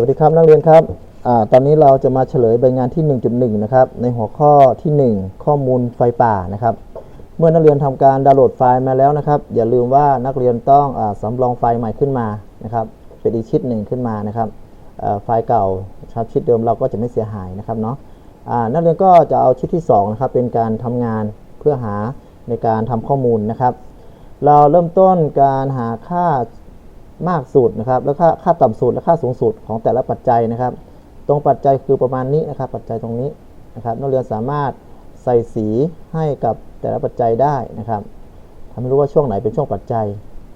วัสดีครับนักเรียนครับอตอนนี้เราจะมาเฉลยใบงานที่ 1.1 นะครับ ในหัวข้อที่ 1 ข้อมูลไฟป่านะครับ เมื่อนักเรียนทำการดาวน์โหลดไฟล์มาแล้วนะครับ อย่าลืมว่านักเรียนต้องอาสำรองไฟล์ใหม่ขึ้นมานะครับ เป็นอีกชิดหนึ่งขึ้นมานะครับไฟล์เก่าครับชิดเดิมเราก็จะไม่เสียหายนะครับเนาะนักเรียนก็จะเอาชิดที่2นะครับเป็นการทำงานเพื่อหาในการทำข้อมูลนะครับ เราเริ่มต้นการหาค่า มากสุดนะครับแล้วค่าค่าต่ำสุดและค่าสูงสุดของแต่ละปัจจัยนะครับ ตรงปัจจัยคือประมาณนี้นะครับ ปัจจัยตรงนี้นะครับนักเรียนสามารถใส่สีให้กับแต่ละปัจจัยได้นะครับทำให้รู้ว่าช่วงไหนเป็นช่วงปัจจัย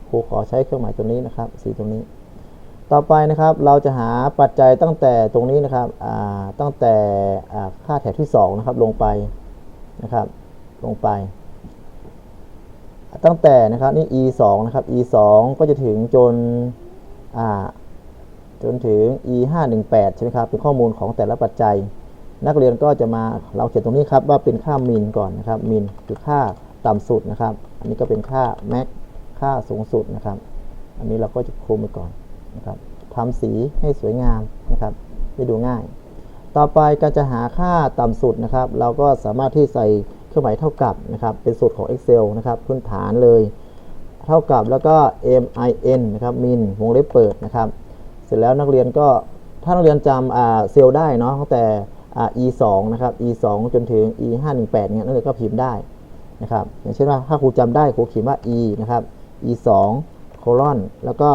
ครูขอใช้เครื่องหมายตัวนี้นะครับ สีตรงนี้ ต่อไปนะครับเราจะหาปัจจัยตั้งแต่ตรงนี้นะครับอ่าตั้งแต่อ่าค่าแถบที่2นะครับลงไปนะครับลงไป ตั้งแต่นะครับนี่ e 2นะครับ e 2ก็จะถึงจนอ่าจนถึง e 5 1 8ใช่ไหมครับเป็นข้อมูลของแต่ละปัจจัย นักเรียนก็จะมาเราเขียนตรงนี้ครับว่าเป็นค่ามินก่อนนะครับมินคือค่าต่ำสุดนะครับ อันนี้ก็เป็นค่า max ค่าสูงสุดนะครับ อันนี้เราก็จะคุมไปก่อนนะครับทำสีให้สวยงามนะครับให้ดูง่าย ต่อไปการจะหาค่าต่ำสุดนะครับ เราก็สามารถที่ใส่ เครื่องหมายเท่ากับนะครับเป็นสูตรของ Excel นะครับพื้นฐานเลย เท่ากับแล้วก็ min นะครับมินวงเล็บเปิดนะครับ เสร็จแล้วนักเรียนก็ถ้านักเรียนจำอ่าเซลล์ได้เนาะตั้งแต่อ่า e 2นะครับ e 2จนถึง e 5 1 8เนี่ยนักเรียนก็พิมพ์ได้นะครับอย่างเช่นว่าถ้าครูจำได้ครูเขียนว่า e นะครับ e 2โคลอนแล้วก็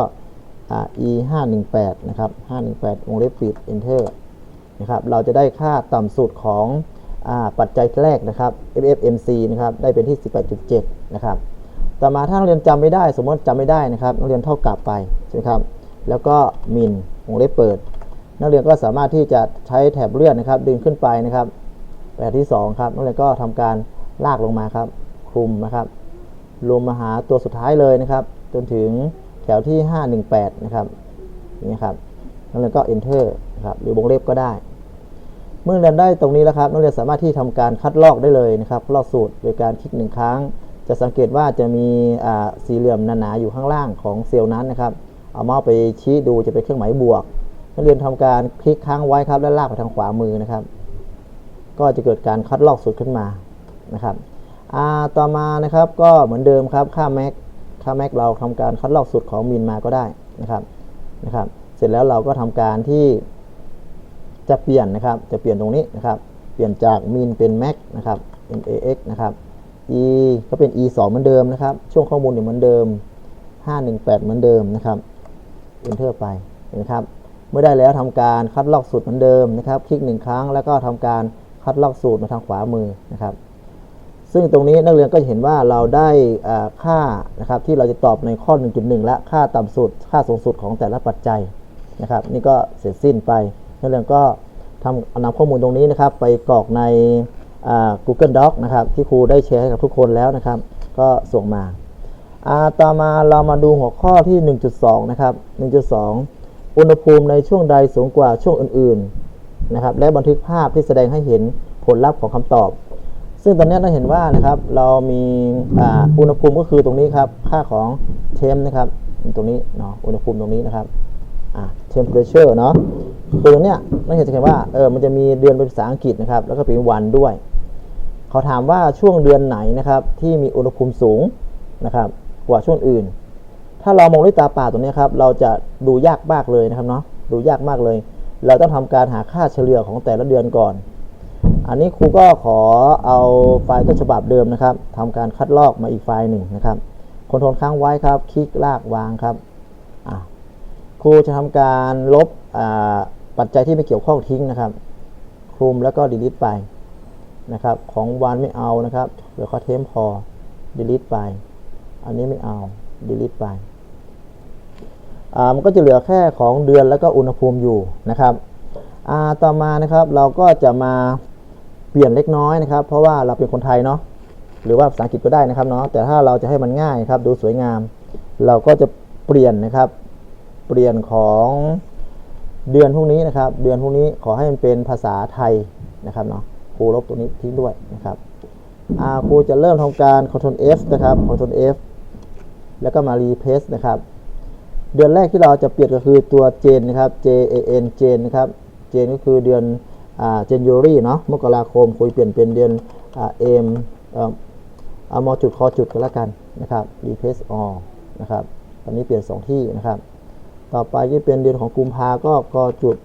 อ่า e 5 1 8นะครับ5 1 8 วงเล็บปิด enter นะครับเราจะได้ค่าต่ำสุดของ ปัจจัยแรกนะครับ FFMC นะครับได้เป็นที่ 18.7 นะครับต่อมาถ้านักเรียนจำไม่ได้ สมมติจำไม่ได้นะครับนักเรียนเท่ากับไปใช่ไหมครับแล้วก็มินวงเล็บเปิด นักเรียนก็สามารถที่จะใช้แถบเลื่อนนะครับ ดึงขึ้นไปนะครับแบบที่2ครับนักเรียนก็ทำการลากลงมาครับ คลุมนะครับรวมมาหาตัวสุดท้ายเลยนะครับ จนถึงแถวที่ 518 นะครับนี่ครับนักเรียนก็ enter นะครับหรือวงเล็บก็ได้ เมื่อเรียนได้ตรงนี้แล้วครับนักเรียนสามารถที่ทำการคัดลอกได้เลยนะครับลอกสูตรโดยการคลิกหนึ่งครั้ง จะสังเกตว่าจะมีสี่เหลี่ยมหนาๆอยู่ข้างล่างของเซลล์นั้นนะครับเอาเมาส์ไปชี้ดูจะเป็นเครื่องหมายบวก นักเรียนทำการคลิกค้างไว้ครับแล้วลากไปทางขวามือนะครับ ก็จะเกิดการคัดลอกสูตรขึ้นมานะครับต่อมานะครับก็เหมือนเดิมครับค่าแม็กค่าแม็กเราทำการคัดลอกสูตรของมินมาก็ได้นะครับนะครับ เสร็จแล้วเราก็ทำการที่ จะเปลี่ยนนะครับจะเปลี่ยนตรงนี้นะครับเปลี่ยนจากมินเป็น max นะครับ max นะครับ e ก็เป็น e 2เหมือนเดิมนะครับ ช่วงข้อมูลเนี่ยเหมือนเดิม 518 เหมือนเดิมนะครับ enter ไปเห็นไหมครับเมื่อได้แล้วทำการคัดลอกสูตรเหมือนเดิมนะครับ คลิกหนึ่งครั้งแล้วก็ทำการคัดลอกสูตรมาทางขวามือนะครับ ซึ่งตรงนี้นักเรียนก็เห็นว่าเราได้ค่านะครับที่เราจะตอบในข้อ 1.1 และค่าต่ำสุด ค่าสูงสุดของแต่ละปัจจัยนะครับ นี่ก็เสร็จสิ้นไป นักเรียนก็ทำนำข้อมูลตรงนี้นะครับ ไปกรอกใน Google Doc นะครับ ที่ครูได้แชร์ให้กับทุกคนแล้วนะครับ ก็ส่งมาต่อมาเรามาดูหัวข้อที่ 1.2 นะครับ 1.2 อุณหภูมิในช่วงใดสูงกว่าช่วงอื่นๆนะครับ และบันทึกภาพที่แสดงให้เห็นผลลัพธ์ของคำตอบ ซึ่งตอนนี้เราเห็นว่านะครับ เรามีอ,อุณหภูมิก็คือตรงนี้ครับ ค่าของเทมนะครับ ตรงนี้เนาะ อุณหภูมิตรงนี้นะครับ อ่า temperature เนาะคือตรงเนี้ยเราเห็นจะเห็นว่าเออมันจะมีเดือนเป็นภาษาอังกฤษนะครับ แล้วก็เป็นวันด้วย เขาถามว่าช่วงเดือนไหนนะครับ ที่มีอุณหภูมิสูงนะครับ กว่าช่วงอื่น ถ้าเรามองด้วยตาเปล่าตรงนี้ครับ เราจะดูยากมากเลยนะครับเนาะดูยากมากเลย เราต้องทำการหาค่าเฉลี่ยของแต่ละเดือนก่อน อันนี้ครูก็ขอเอาไฟล์ต้นฉบับเดิมนะครับทำการคัดลอกมาอีกไฟล์หนึ่งนะครับคอนโทรลค้างไว้ครับ คลิกลากวางครับอะ รูจะทำการลบปัจจัยที่ไม่เกี่ยวข้องทิ้งนะครับ คลุมแล้วก็ delete ไปนะครับ ของวันไม่เอานะครับเหลือข้อเทมพอ delete ไป อันนี้ไม่เอา delete ไปมันก็จะเหลือแค่ของเดือนแล้วก็อุณหภูมิอยู่นะครับต่อมานะครับเราก็จะมาเปลี่ยนเล็กน้อยนะครับ เพราะว่าเราเป็นคนไทยเนาะหรือว่าภาษาอังกฤษก็ได้นะครับเนาะแต่ถ้าเราจะให้มันง่ายครับดูสวยงาม เราก็จะเปลี่ยนนะครับ เปลี่ยนของเดือนพวกนี้นะครับ เดือนพวกนี้ขอให้มันเป็นภาษาไทยนะครับเนาะครูลบตัวนี้ทิ้งด้วยนะครับอ่าครูจะเริ่มทำการ Ctrl F นะครับ Ctrl F แล้วก็มา replace นะครับ เดือนแรกที่เราจะเปลี่ยนก็คือตัวเจนนะครับ J A N เจนนะครับเจนก็คือเดือนอ่า January เนาะมกราคมคุยเปลี่ยนเป็นเดือนอ่าเอ่อเอามอจุดคอจุดกันแล้วกันนะครับ replace all นะครับตอนนี้เปลี่ยน 2 ที่นะครับ ต่อไปที่เป็นเดือนของกุมภาก็กอจุด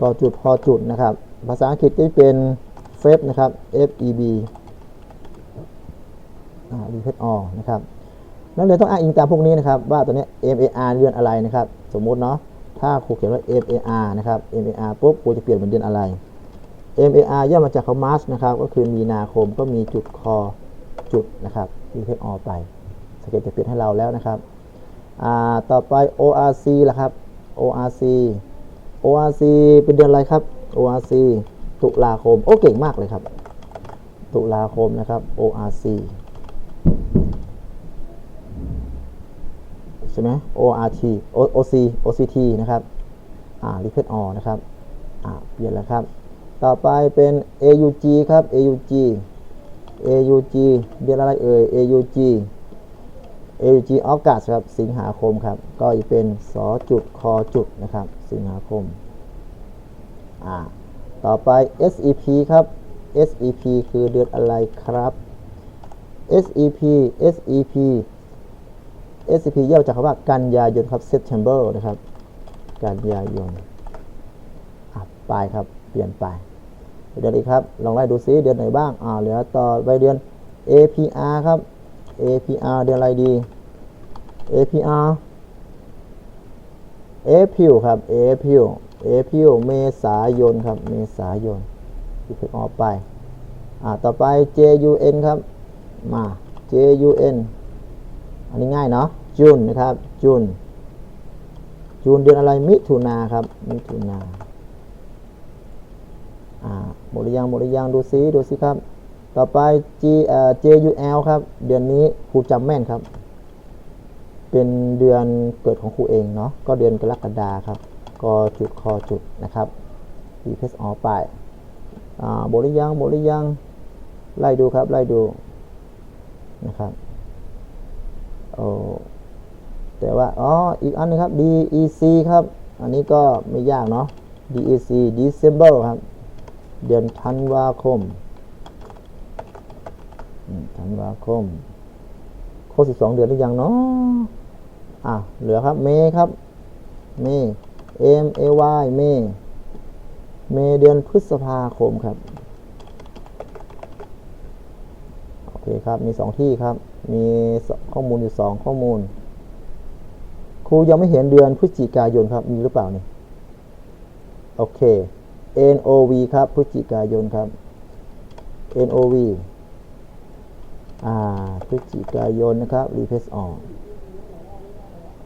กอจุดพอจุดนะครับ ภาษาอังกฤษก็เป็น Feb นะครับ F E B อ่า replace all นะครับนักเรียนต้องอ้างอิงตามพวกนี้นะครับ ว่าตัวเนี้ย MAR เดือนอะไรนะครับ สมมุติเนาะถ้าครูเขียนว่า MAR นะครับ MAR ปุ๊บครูจะเปลี่ยนเป็นเดือนอะไร MAR ย่อมาจากคำ March นะครับ ก็คือมีนาคมก็มีจุดคอจุดนะครับรีเพชออไปสเก็ตจะเปลี่ยนให้เราแล้วนะครับ อ่าต่อไป ORC ล่ะครับ ORC ORC เป็นเดือนอะไรครับ ORC ตุลาคม โอ้เก่งมากเลยครับ ตุลาคมนะครับ ORC ใช่ไหม ORT O- OC OCT นะครับ อ่า repeat all นะครับ อ่า เปลี่ยนแล้วครับ ต่อไปเป็น AUG ครับ AUG AUG เดือนอะไรเอ่ย AUG AUG August ครับสิงหาคมครับ ก็จะเป็นสอจุดคอจุดนะครับ สิงหาคมอ่าต่อไป SEP ครับ SEP คือเดือนอะไรครับ SEP SEP SCP ย่อจากคำว่ากันยายนครับ September นะครับ กันยายนอะไปครับ เปลี่ยนไป เดือนอีกครับ ลองไล่ดูซิเดือนไหนบ้าง อ่า เหลือต่อไปเดือน APR ครับ APR เดือนอะไรดี APR April ครับ April April เมษายนครับ เมษายนที่เพิ่งออกไป อ่า ต่อไป JUN ครับ มา JUN อันนี้ง่ายเนาะจุนนะครับจุนจูนเดือนอะไรมิถุนาครับ มิถุนาอ่าหมดหรือยังหมดหรือยังดูซิดูซิครับ ต่อไป G เอ่อ JUL ครับ เดือนนี้ครูจำแม่นครับ เป็นเดือนเกิดของครูเองเนาะก็เดือนกรกฎาครับกอจุดคอจุดนะครับรีเพสออไปอ่าหมดหรือยังหมดหรือยังไล่ดูครับไล่ดูนะครับโอ้แต่ว่าอ๋ออีกอันนึงครับ DEC ครับ อันนี้ก็ไม่ยากเนาะ DEC December ครับ เดือนธันวาคม ธันวาคมครบ12เดือนหรือยังเนาะอะเหลือครับ เมย์ครับ เมย์ M A Y เมย์เมย์เดือนพฤษภาคมครับ โอเคครับ มี2ที่ครับ มีข้อมูลอยู่2ข้อมูล ครูยังไม่เห็นเดือนพฤศจิกายนครับ มีหรือเปล่านี่ โอเค NOV ครับ พฤศจิกายนครับ NOV อ่าพฤศจิกายนนะครับ replace all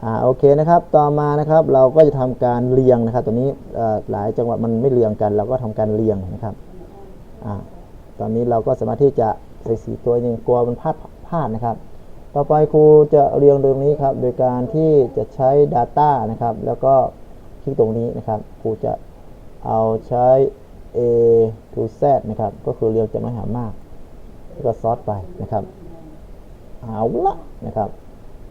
อ่าโอเคนะครับ ต่อมานะครับเราก็จะทำการเรียงนะครับตัวนี้หลายจังหวัดมันไม่เรียงกัน เราก็ทำการเรียงนะครับอ่าตอนนี้เราก็สามารถที่จะใส่สีตัวหนึ่งกลัวมันพลาดพลาดนะครับ ต่อไปครูจะเรียงตรงนี้ครับ โดยการที่จะใช้ Data นะครับ แล้วก็คลิกตรงนี้นะครับครูจะเอาใช้ A to Z นะครับ ก็คือเรียงจากน้อยหามาก ก็ซอสไปนะครับเอาละนะครับ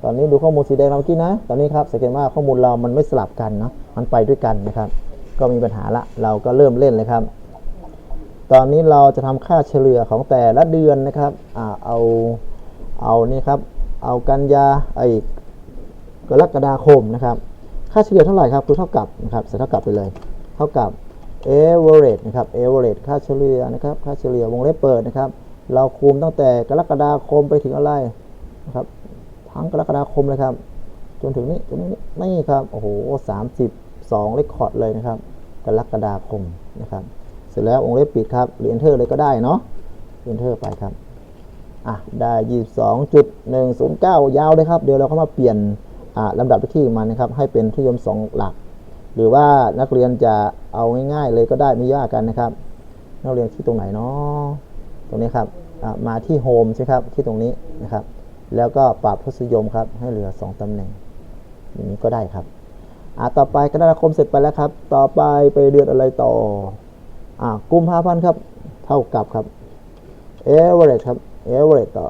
ตอนนี้ดูข้อมูลสีแดงเราเมื่อกี้นะ ตอนนี้ครับสังเกตว่าข้อมูลเรามันไม่สลับกันเนาะมันไปด้วยกันนะครับ ก็มีปัญหาละเราก็เริ่มเล่นเลยครับ ตอนนี้เราจะทำค่าเฉลี่ยของแต่ละเดือนนะครับอ่าเอาเอานี่ครับเอากันยาไอ้กรกฎาคมนะครับ ค่าเฉลี่ยเท่าไหร่ครับคือเท่ากับนะครับใส่เท่ากับไปเลย เท่ากับ average นะครับ average ค่าเฉลี่ยนะครับ ค่าเฉลี่ยวงเล็บเปิดนะครับ เราคูณตั้งแต่กรกฎาคมไปถึงอะไรนะครับ ทั้งกรกฎาคมเลยครับ จนถึงนี้จนนี้นี่ครับโอ้โห32เลคคอร์ดเลยนะครับ กรกฎาคมนะครับ เสร็จแล้ววงเล็บปิดครับหรือ enter เลยก็ได้เนาะ enter ไปครับอะได้22.109ยาวเลยครับ เดี๋ยวเราเข้ามาเปลี่ยนอ่าลำดับที่มันนะครับ ให้เป็นที่ยม2หลัก หรือว่านักเรียนจะเอาง่ายๆเลยก็ได้ไม่ยากกันนะครับ นักเรียนที่ตรงไหนเนาะ รงนี้ครับมาที่โฮมใช่ครับที่ตรงนี้นะครับ แล้วก็ปรับทศนิยมครับให้เหลือ 2 ตำแหน่ง อย่างนี้ก็ได้ครับอะต่อไปกรกฎาคมเสร็จไปแล้วครับ ต่อไปไปเดือนอะไรต่ออะกุมภาพันธ์ครับ เท่ากับครับ average ครับ average ต่อ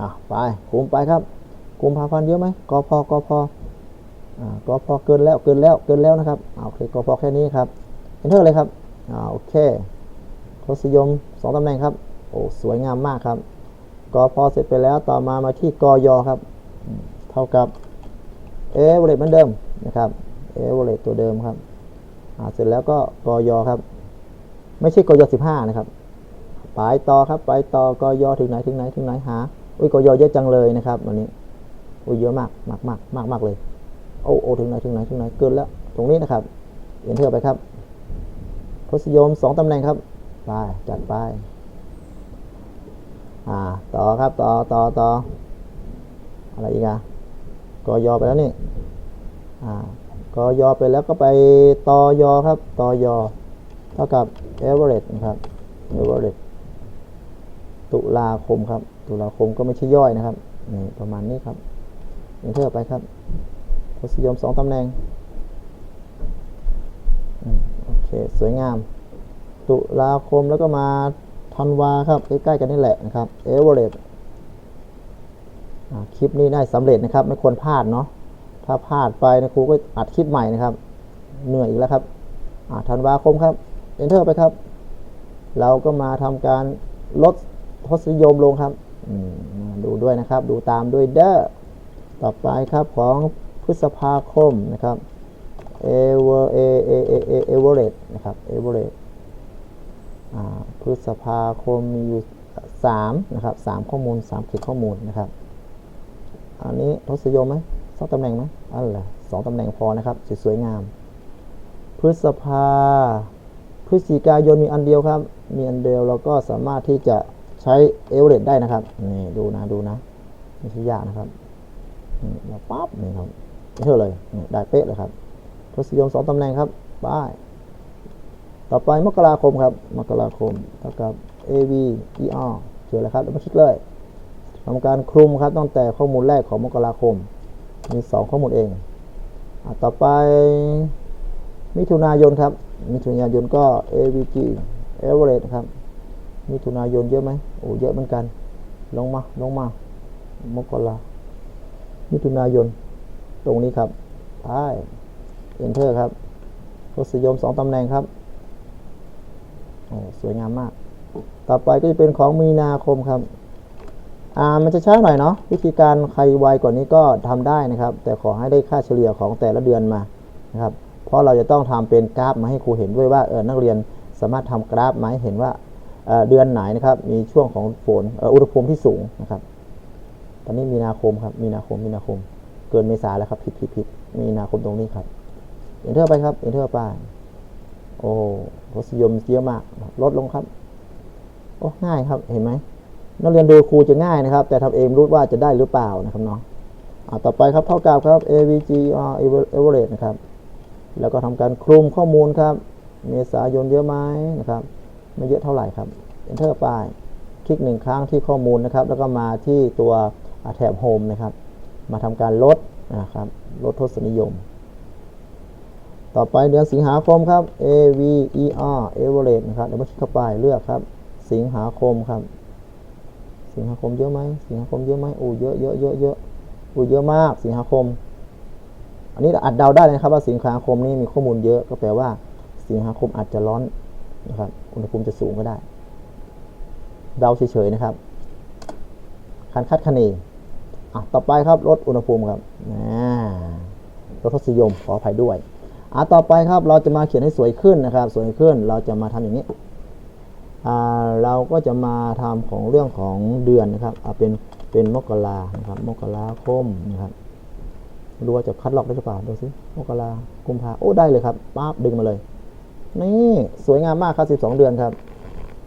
อะไปคูณไปครับกุมภาพันธ์เยอะไหมกพกพอ่ากพเกินแล้วเกินแล้วเกินแล้วนะครับอ่าโอเคกพแค่นี้ครับเอนเทอร์เลยครับอ่าโอเค ทศยมสองตำแหน่งครับ โอ้ สวยงามมากครับกพอเสร็จไปแล้วต่อมามาที่กยครับ เท่ากับเอเวอเรเหมือนเดิมนะครับเอเวอเรตัวเดิมครับอ่าเสร็จแล้วก็กยครับ ไม่ใช่กยสิบห้านะครับไปต่อครับไปต่อกยถึงไหนถึงไหนถึงไหนหาอุ้ยกยเยอะจังเลยนะครับวันนี้อุ้ยเยอะมากมากมากมากมากเลยโอ้โอ้ถึงไหนถึงไหนถึงไหนเกินแล้ว ตรงนี้นะครับเอ็นเทอร์ไปครับทศยมสองตำแหน่งครับ ไปจัดไป อ่า ต่อครับ ต่อต่อต่ออะไรอีกอะกอยไปแล้วนี่ อ่ากอยไปแล้วก็ไปตอยครับตอยเท่ากับเอเวอเรสนะครับเอเวอเรสตุลาคมครับ ตุลาคมก็ไม่ใช่ย่อยนะครับนี่ประมาณนี้ครับเอนเทอร์ไปครับทศนิยมสองตำแหน่งโอเค สวยงาม ตุลาคมแล้วก็มาธันวาครับใกล้ๆกันนี่แหละนะครับเอเวอเรสต์คลิปนี้ได้สำเร็จนะครับ ไม่ควรพลาดเนาะถ้าพลาดไปนะครูก็อัดคลิปใหม่นะครับ เหนื่อยอีกแล้วครับธันวาคมครับเอนเทอร์ไปครับ เราก็มาทำการลดทศนิยมลงครับมาดูด้วยนะครับ ดูตามด้วยเด้อต่อไปครับของพฤษภาคมนะครับเอเวอเอเอเอเอเอเวอร์เรตนะครับเอเวอเรตอ่า พฤษภาคมมีอยู่สามนะครับสามข้อมูลสามเขตข้อมูลนะครับ อันนี้ทศยมไหมสองตำแหน่งไหมอันละสองตำแหน่งพอนะครับสวยๆงาม พฤษภา พฤศจิกายนมีอันเดียวครับ มีอันเดียวเราก็สามารถที่จะใช้เอเวอเรสได้นะครับนี่ดูนะดูนะไม่ใช่ยากนะครับเราปั๊บนี่ครับเท่าเลยได้เป๊ะเลยครับทศยมสองตำแหน่งครับป้าย ต่อไปมกราคมครับ มกราคมเท่ากับ AV ER เจอแล้วครับแล้วมาคลิกเลยทำการคลุมครับตั้งแต่ข้อมูลแรกของมกราคม มีสองข้อมูลเองอต่อไปมิถุนายนครับ มิถุนายนก็ AVG average ครับ มิถุนายนเยอะไหมโอ้เยอะเหมือนกัน ลงมา ลงมา มกรามิถุนายน ตรงนี้ครับไป enter ครับทศนิยมสองตำแหน่งครับ สวยงามมาก ต่อไปก็จะเป็นของมีนาคมครับ อ่ามันจะช้าหน่อยเนาะวิธีการใครไวกว่านี้ก็ทำได้นะครับ แต่ขอให้ได้ค่าเฉลี่ยของแต่ละเดือนมานะครับ เพราะเราจะต้องทำเป็นกราฟมาให้ครูเห็นด้วยว่าเออนักเรียนสามารถทำกราฟมาให้เห็นว่าเเดือนไหนนะครับ มีช่วงของฝนอุณหภูมิที่สูงนะครับ ตอนนี้มีนาคมครับ มีนาคม มีนาคม เกินเมษาแล้วครับ ผิดผิดผิดมีนาคมตรงนี้ครับ เอ็นเทอร์ไปครับ เอ็นเทอร์ไป โอ้ รสนิยมเยอะมาก ลดลงครับ โอ้ง่ายครับ เห็นไหมนักเรียนดูครูจะง่ายนะครับ แต่ทำเองรู้ว่าจะได้หรือเปล่านะครับเนาะอ่าต่อไปครับเท่ากับครับ AVG R average นะครับ แล้วก็ทำการคลุมข้อมูลครับ เมษายนเยอะไหมนะครับ ไม่เยอะเท่าไหร่ครับ Enter ไป คลิกหนึ่งครั้งที่ข้อมูลนะครับ แล้วก็มาที่ตัวแถบ Home นะครับ มาทำการลดนะครับ ลดทศนิยม ต่อไปเดือนสิงหาคมครับ AVER average นะครับ เดี๋ยวมาคลิกเข้าไปเลือกครับ สิงหาคมครับ สิงหาคมเยอะไหม สิงหาคมเยอะไหมโอ้เยอะเยอะเยอะเยอะโอ้เยอะมาก สิงหาคม อันนี้อาจเดาได้เลยนะครับว่าสิงหาคมนี้มีข้อมูลเยอะ ก็แปลว่า สิงหาคมอาจจะร้อนนะครับ อุณหภูมิจะสูงก็ได้ เดาเฉยๆนะครับคันคาดคะเนอะต่อไปครับลดอุณหภูมิครับนะลดทศนิยมขออภัยด้วย อะต่อไปครับเราจะมาเขียนให้สวยขึ้นนะครับ สวยขึ้นเราจะมาทำอย่างนี้อ่าเราก็จะมาทำของเรื่องของเดือนนะครับเอาเป็นเป็นมกรานะครับ มกราคมนะครับดูว่าจะคัดลอกได้หรือเปล่าดูสิมกรากุมภาโอ้ได้เลยครับปั๊บดึงมาเลยนี่สวยงามมากครับ12 เดือนครับ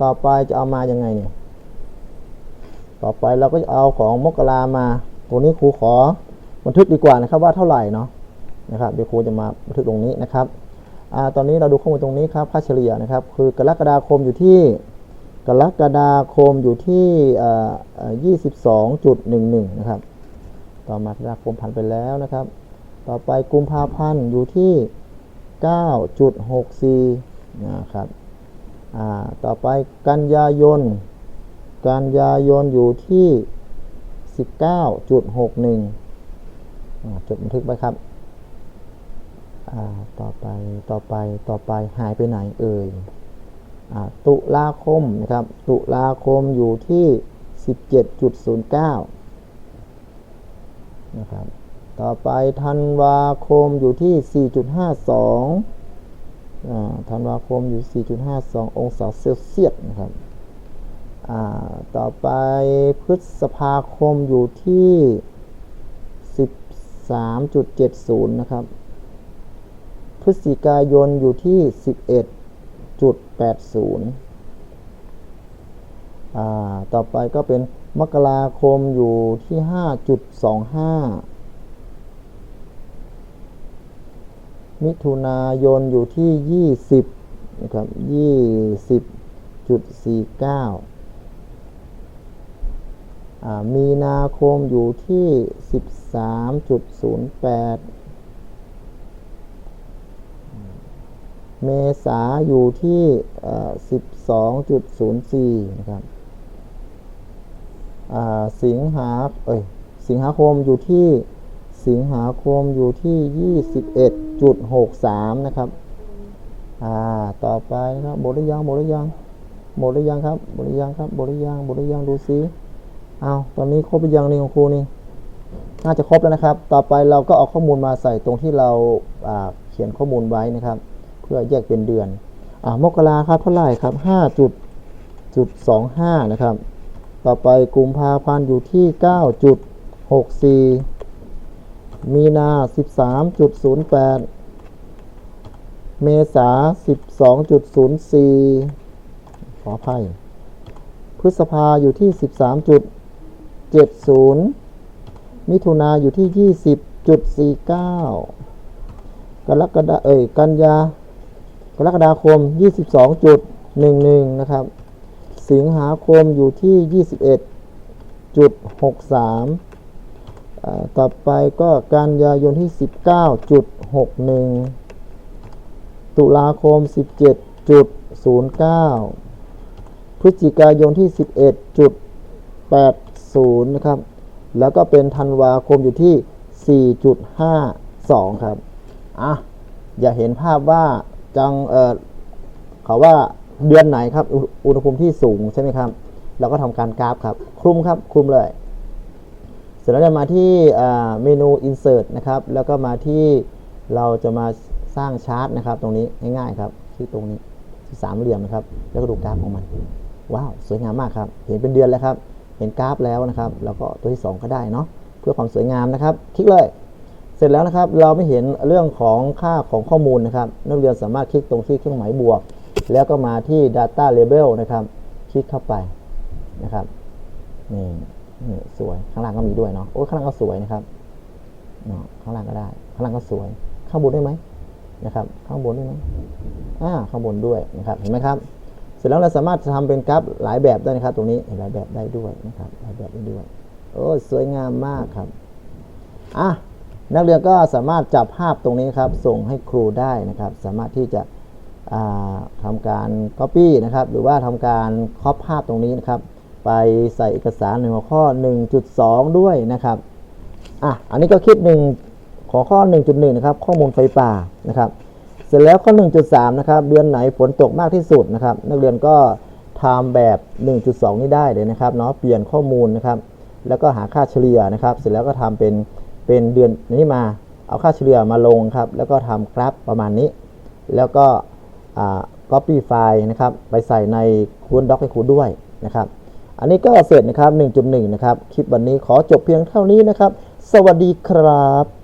ต่อไปจะเอามายังไงเนี่ยต่อไปเราก็จะเอาของมกรามา ตัวนี้ครูขอบันทึกดีกว่านะครับว่าเท่าไหร่เนาะ นะครับเดี๋ยวครูจะมาบันทึกตรงนี้นะครับอตอนนี้เราดูข้อมูลตรงนี้ครับค่าเฉลี่ยนะครับ คือกรกฎาคมอยู่ที่กรกฎาคมอยู่ที่ยี่สิบสองจุดหนึ่งหนึ่งนะครับ ต่อมากรกฎาคมผ่านไปแล้วนะครับ ต่อไปกุมภาพันธ์อยู่ที่เก้าจุดหกสี่นะครับต่อไปกันยายน กันยายนอยู่ที่19.61อ่าจดบันทึกไว้ครับ ต่อไปต่อไปต่อไปหายไปไหนเอ่ยอ่าตุลาคมนะครับ ตุลาคมอยู่ที่ 17.09 นะครับ ต่อไปธันวาคมอยู่ที่ 4.52อ่าธันวาคมอยู่ 4.52 องศาเซลเซียสนะครับอ่าต่อไปพฤษภาคมอยู่ที่ 13.70 นะครับ ฤศจิกายนอยู่ที่ 11.80 ต่อไปก็เป็นมกราคมอยู่ที่ 5.25 มิถุนายนอยู่ที่ 20 นะครับ 20.49อ่ามีนาคมอยู่ที่ 13.08 เมษาอยู่ที่ 12.04 นะครับสิงหา เอ้ย สิงหาคมอยู่ที่ สิงหาคมอยู่ที่ 21.63 นะครับ อ่า ต่อไปนะครับหมดหรือยังหมดหรือยังหมดหรือยังครับหมดหรือยังครับหมดหรือยังหมดหรือยังดูซิเอาตอนนี้ครบหรือยังนี่ของครูนี่ น่าจะครบแล้วนะครับ ต่อไปเราก็เอาข้อมูลมาใส่ตรงที่เราเขียนข้อมูลไว้นะครับ เพื่อแยกเป็นเดือนอ่ามกราครับเท่าไหร่ครับห้าจุดจุดสองห้านะครับ ต่อไปกุมภาพันธ์อยู่ที่เก้าจุดหกสี่มีนาสิบสามจุดศูนย์แปดเมษาสิบสองจุดศูนย์สี่ขออภัยพฤษภาอยู่ที่สิบสามจุดเจ็ดศูนย์มิถุนาอยู่ที่ยี่สิบจุดสี่เก้ากรกฎาเอ่ยกันยา กรกฎาคม 22.11 นะครับ สิงหาคมอยู่ที่ 21.63อ่าต่อไปก็กันยายนที่ 19.61 ตุลาคม 17.09 พฤศจิกายนที่ 11.80 นะครับ แล้วก็เป็นธันวาคมอยู่ที่ 4.52 ครับ อะ อย่าเห็นภาพว่า จังเออเขาว่าเดือนไหนครับ อุณหภูมิที่สูงใช่ไหมครับ เราก็ทำการกราฟครับ คลุมครับ คลุมเลย เสร็จแล้วจะมาที่เมนู insert นะครับ แล้วก็มาที่เราจะมาสร้างชาร์ตนะครับ ตรงนี้ง่ายๆครับที่ตรงนี้ที่สามเหลี่ยมนะครับ แล้วก็ดูกราฟของมัน ว้าว สวยงามมากครับ เห็นเป็นเดือนแล้วครับ เห็นกราฟแล้วนะครับ แล้วก็ตัวที่สองก็ได้เนาะ เพื่อความสวยงามนะครับ คลิกเลย เสร็จแล้วนะครับเราไม่เห็นเรื่องของค่าของข้อมูลนะครับนักเรียนสามารถคลิกตรงที่เครื่องหมายบวก แล้วก็มาที่ data label นะครับ คลิกเข้าไปนะครับนี่นี่สวยข้างล่างก็มีด้วยเนาะโอ้ข้างล่างก็สวยนะครับเนาะข้างล่างก็ได้ ข้างล่างก็สวย ข้างบนได้ไหมนะครับ ข้างบนได้ไหมอ่าข้างบนด้วยนะครับเห็นไหมครับ เสร็จแล้วเราสามารถทำเป็นกราฟหลายแบบได้นะครับ ตรงนี้หลายแบบได้ด้วยนะครับหลายแบบได้ด้วยโอ้สวยงามมากครับอะ นักเรียนก็สามารถจับภาพตรงนี้ครับ ส่งให้ครูได้นะครับ สามารถที่จะอ่าทำการ Copy นะครับ หรือว่าทำการครอปภาพตรงนี้นะครับ ไปใส่เอกสารในหัวข้อ 1.2 ด้วยนะครับอะอันนี้ก็คิดหนึ่งขอข้อ 1.1 นะครับ ข้อมูลไฟป่านะครับ เสร็จแล้วข้อ 1.3 นะครับ เดือนไหนฝนตกมากที่สุดนะครับ นักเรียนก็ทำแบบ 1.2 นี้ได้เลยนะครับเนาะเปลี่ยนข้อมูลนะครับ แล้วก็หาค่าเฉลี่ยนะครับ เสร็จแล้วก็ทำเป็น เป็นเดือนนี้มาเอาค่าเฉลี่ยมาลงครับ แล้วก็ทำกราฟประมาณนี้ แล้วก็ copy ไฟล์นะครับ ไปใส่ในคูณด็อกให้ครูด้วยนะครับ อันนี้ก็เสร็จนะครับ 1.1 นะครับ คลิปวันนี้ขอจบเพียงเท่านี้นะครับ สวัสดีครับ